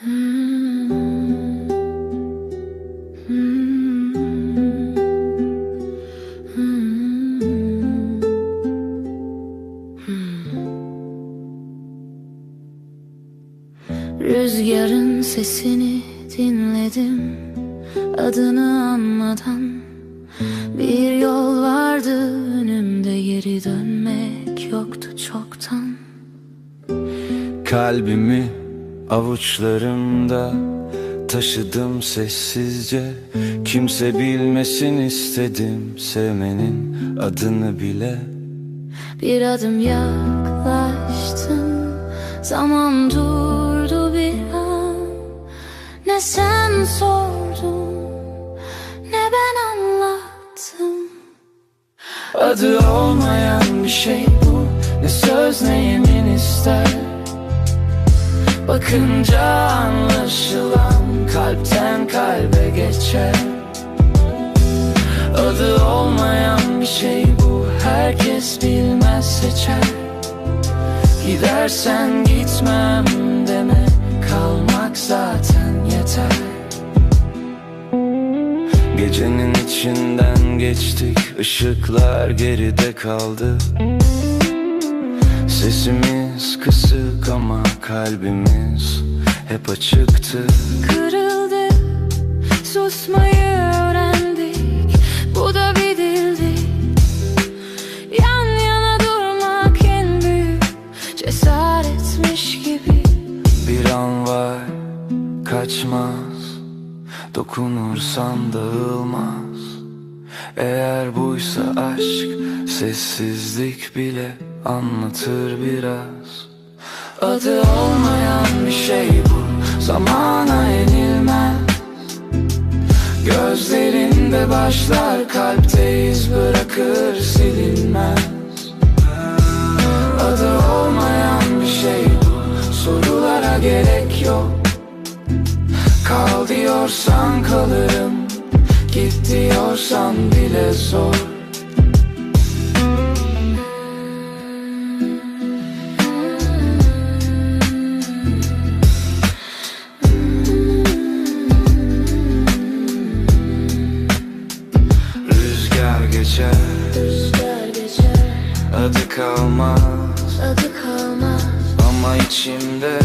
Rüzgarın sesini dinledim Adını anmadan. Bir yol vardı önümde geri dönmek yoktu çoktan. Kalbimi avuçlarımda taşıdım sessizce. Kimse bilmesin istedim sevmenin adını bile. Bir adım yaklaştım Zaman durdu bir an. Ne sen sordun Ne ben anlattım. Adı olmayan bir şey bu Ne söz ne yemin ister Bakınca anlaşılan kalpten kalbe geçer. Adı olmayan bir şey bu Herkes bilmez seçer. Gidersen gitmem deme Kalmak zaten yeter. Gecenin içinden geçtik ışıklar geride kaldı Sesimiz kısık ama kalbimiz hep açıktı. Kırıldı Susmayı öğrendik. Bu da bir dildi. Yan yana durmak en büyük Cesaretmiş gibi. Bir an var kaçmaz. Dokunursan dağılmaz. Eğer buysa aşk Sessizlik bile anlatır biraz. Adı olmayan bir şey bu. Zamana yenilmez. Gözlerinde başlar kalpte iz bırakır silinmez. Adı olmayan bir şey bu. Sorulara gerek yok. Kal diyorsan kalırım. Git diyorsan bile zor Rüzgar geçer. Rüzgar geçer. Adı kalmaz. Adı kalmaz. Ama içimde